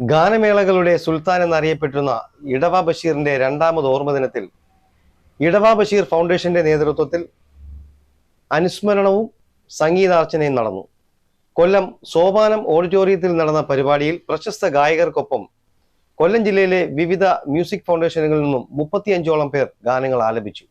ഗാനമേളകളുടെ സുൽത്താൻ എന്നറിയപ്പെട്ടിരുന്ന ഇടവ ബഷീറിന്റെ രണ്ടാമത് ഓർമ്മ ദിനത്തിൽ ഇടവ ബഷീർ ഫൗണ്ടേഷന്റെ നേതൃത്വത്തിൽ അനുസ്മരണവും സംഗീതാർച്ചനയും നടന്നു. കൊല്ലം സോപാനം ഓഡിറ്റോറിയത്തിൽ നടന്ന പരിപാടിയിൽ പ്രശസ്ത ഗായകർക്കൊപ്പം കൊല്ലം ജില്ലയിലെ വിവിധ മ്യൂസിക് ഫൗണ്ടേഷനുകളിൽ നിന്നും മുപ്പത്തിയഞ്ചോളം പേർ ഗാനങ്ങൾ ആലപിച്ചു.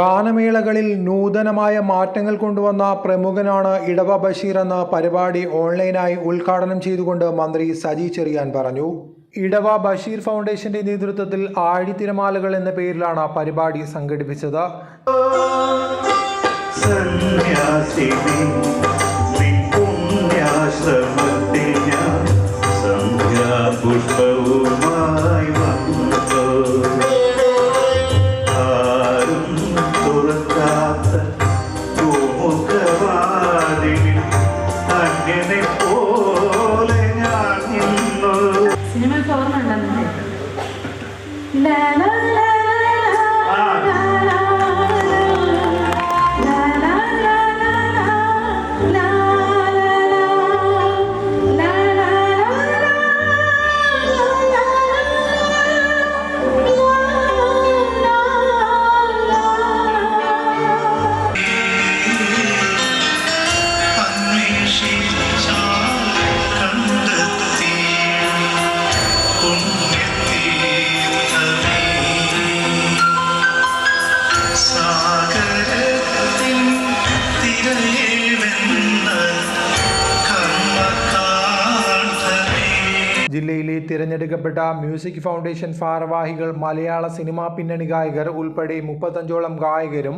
ഗാനമേളകളിൽ നൂതനമായ മാറ്റങ്ങൾ കൊണ്ടുവന്ന പ്രമുഖനാണ് ഇടവ ബഷീർ എന്ന പരിപാടി ഓൺലൈനായി ഉദ്ഘാടനം ചെയ്തുകൊണ്ട് മന്ത്രി സജി ചെറിയാൻ പറഞ്ഞു. ഇടവ ബഷീർ ഫൗണ്ടേഷന്റെ നേതൃത്വത്തിൽ ആഴിത്തിരമാലകൾ എന്ന പേരിലാണ് പരിപാടി സംഘടിപ്പിച്ചത്. La la la തിരഞ്ഞെടുക്കപ്പെട്ട മ്യൂസിക് ഫൗണ്ടേഷൻ ഭാരവാഹികൾ മലയാള സിനിമാ പിന്നണി ഗായകർ ഉൾപ്പെടെ മുപ്പത്തഞ്ചോളം ഗായകരും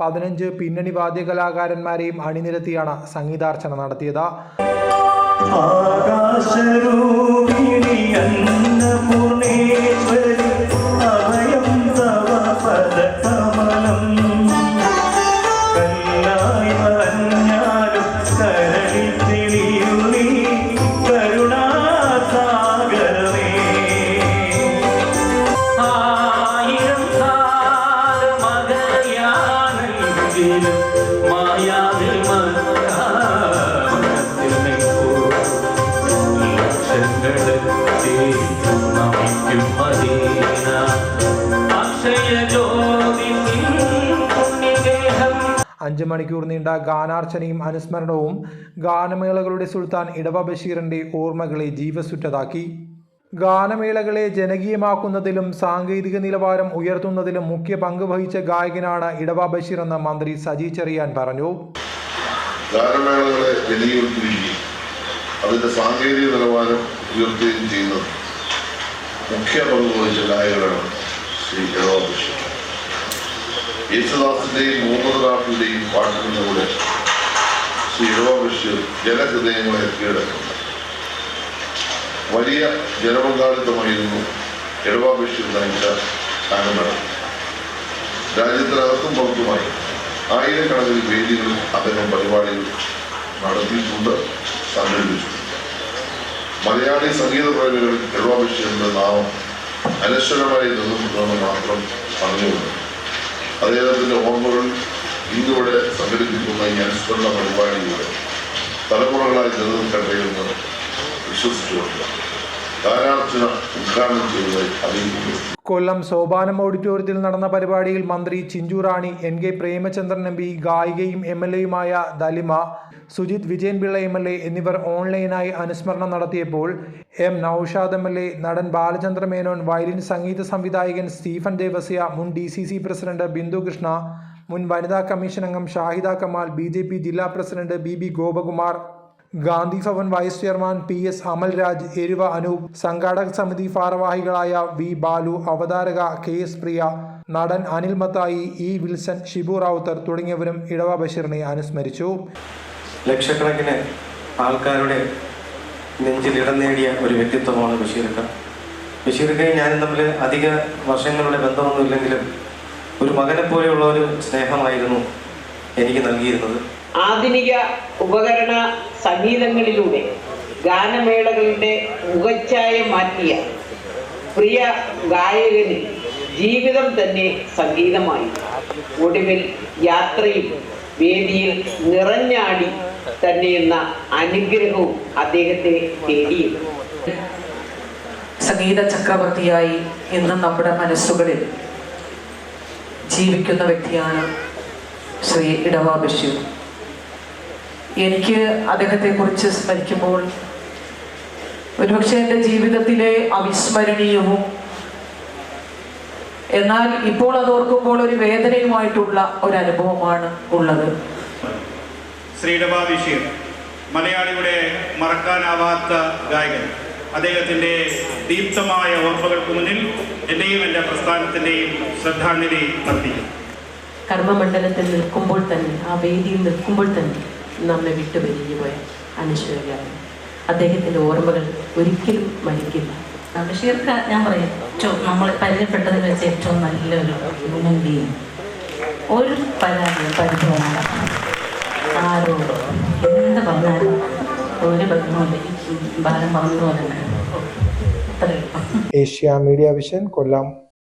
പതിനഞ്ച് പിന്നണി വാദ്യകലാകാരന്മാരെയും അണിനിരത്തിയാണ് സംഗീതാർച്ചന നടത്തിയത്. ആകാശരൂപിണി അന്നപൂർണേശ്വരി അഭയം തവ അഞ്ച് മണിക്കൂർ നീണ്ട ഗാനാർച്ചനയും അനുസ്മരണവും ഗാനമേളകളുടെ സുൽത്താൻ ഇടവ ബഷീറിന്റെ ഓർമ്മകളെ ജീവസുറ്റതാക്കി. ഗാനമേളകളെ ജനകീയമാക്കുന്നതിലും സാങ്കേതിക നിലവാരം ഉയർത്തുന്നതിലും മുഖ്യ പങ്ക് വഹിച്ച ഗായകനാണ് ഇടവ ബഷീർ എന്ന് മന്ത്രി സജി ചെറിയാൻ പറഞ്ഞു. ഗാനമേളകളെ അതിന്റെ സാങ്കേതിക നിലവാരം ഉയർത്തുകയും ചെയ്യുന്നത് മുഖ്യ പങ്ക് വഹിച്ച ഗായകരാണ് ശ്രീ ബഷീർ യേശുദാസിന്റെയും മുഹമ്മദ് റാഫിന്റെയും പാട്ടുകളിലൂടെ ശ്രീ എളോ ജനഹൃദയങ്ങളെ കീഴടക്കുന്നു. വലിയ ജനപങ്കാളിത്തമായിരുന്നു ബഷീർ നയിച്ച ഗാനമേള. രാജ്യത്തിനകത്തും പുറത്തുമായി ആയിരക്കണക്കിന് വേദികളിൽ അദ്ദേഹം പരിപാടികൾ നടത്തിയിട്ടുണ്ട്. സംഘടിപ്പിച്ചിട്ടുണ്ട് മലയാളി സംഗീത പ്രേമികൾ ബഷീറിന്റെ നാമം അനശ്വരമായി നിലനിർത്തുമെന്ന് മാത്രം പറഞ്ഞുകൊണ്ട് അദ്ദേഹത്തിന്റെ ഓർമ്മകൾ ഇന്നിവിടെ സംഘടിപ്പിക്കുന്ന ഈ അനുസ്മരണ പരിപാടിയിലൂടെ തലമുറകളായി നിലനിൽക്കട്ടെ എന്ന് വിശ്വസിച്ചുകൊണ്ട് കൊല്ലം സോപാനം ഓഡിറ്റോറിയത്തിൽ നടന്ന പരിപാടിയിൽ മന്ത്രി Chinchu Rani N K Premachandran M P ഗായികയും M L എയുമായ Dalima Sujith Vijayanpillai M L A എന്നിവർ ഓൺലൈനായി അനുസ്മരണം നടത്തിയപ്പോൾ M Naushad M L A നടൻ ബാലചന്ദ്ര മേനോൻ വയലിൻ സംഗീത സംവിധായകൻ സ്റ്റീഫൻ ദേവസ്യ മുൻ D C C president Bindu Krishna മുൻ വനിതാ കമ്മീഷൻ അംഗം ഷാഹിദ കമാൽ ബി ജില്ലാ president B B Gopakumar Gandhi Bhavan vice chairman P S Amalraj Eruva Anoop സംഘാടക സമിതി ഭാരവാഹികളായ വി ബാലു അവതാരക കെ എസ് പ്രിയ നടൻ അനിൽ മത്തായി ഇ വിൽസൺ ഷിബു റാവുത്തർ തുടങ്ങിയവരും ഇടവ ബഷീറിനെ അനുസ്മരിച്ചു. ലക്ഷക്കണക്കിന് ആൾക്കാരുടെ നെഞ്ചിൽ ഇടം നേടിയ ഒരു വ്യക്തിത്വമാണ് ബഷീർക്ക. ബഷീർക്കയും ഞാനും തമ്മിൽ അധിക വർഷങ്ങളുടെ ബന്ധമൊന്നുമില്ലെങ്കിലും ഒരു മകനെ പോലെയുള്ള ഒരു സ്നേഹമായിരുന്നു എനിക്ക് നൽകിയിരുന്നത്. ആധുനിക ഉപകരണ സംഗീതങ്ങളിലൂടെ ഗാനമേളകളുടെ മുഖച്ഛായ മാറ്റിയ പ്രിയ ഗായകന് ജീവിതം തന്നെ സംഗീതമായി. ഒടുവിൽ യാത്രയും വേദിയിൽ നിറഞ്ഞാടി തന്നെ എന്ന അനുഗ്രഹവും അദ്ദേഹത്തെ തേടിയിരുന്നു സംഗീത ചക്രവർത്തിയായി ഇന്ന് നമ്മുടെ മനസ്സുകളിൽ ജീവിക്കുന്ന വ്യക്തിയാണ് ശ്രീ ഇടവാ ബഷീർ. എനിക്ക് അദ്ദേഹത്തെക്കുറിച്ച് സ്മരിക്കുമ്പോൾ ഒരുപക്ഷെ എന്റെ ജീവിതത്തിലെ അവിസ്മരണീയവും എന്നാൽ ഇപ്പോൾ അത് ഓർക്കുമ്പോൾ ഒരു വേദനയുമായിട്ടുള്ള ഒരു അനുഭവമാണ് ഉള്ളത്. ശ്രീഡമാഭിഷേക് ബഷീർ മലയാളിയുടെ മറക്കാനാവാത്ത ഗായകൻ. അദ്ദേഹത്തിന്റെ ദീപ്തമായ ഓർമ്മകൾക്ക് മുന്നിൽ എന്റെയും എന്റെ പ്രസ്ഥാനത്തിന്റെയും ശ്രദ്ധാഞ്ജലി നടത്തി കർമ്മമണ്ഡലത്തിൽ നിൽക്കുമ്പോൾ തന്നെ ആ വേദിയിൽ നിൽക്കുമ്പോൾ തന്നെ നമ്മെ വിട്ടുപിരിഞ്ഞു പോയ അനശ്വര്യാണ് അദ്ദേഹത്തിന്റെ ഓർമ്മകൾ ഒരിക്കലും മരിക്കില്ല. ബഷീർക്ക് ഞാൻ പറയാം. ഏറ്റവും നമ്മൾ പരിചയപ്പെട്ടതിൽ വെച്ച് ഏറ്റവും നല്ലൊരു ഹ്യൂമൻ ബീങ് ഒരു പരാതിയും പരിഭവമില്ല ആരോടും എന്ത് പറഞ്ഞാലും ഒരു ബന്ധവുമില്ല ബാലം പറഞ്ഞതുപോലെ തന്നെ ഏഷ്യ മീഡിയ വിഷൻ കൊല്ലം.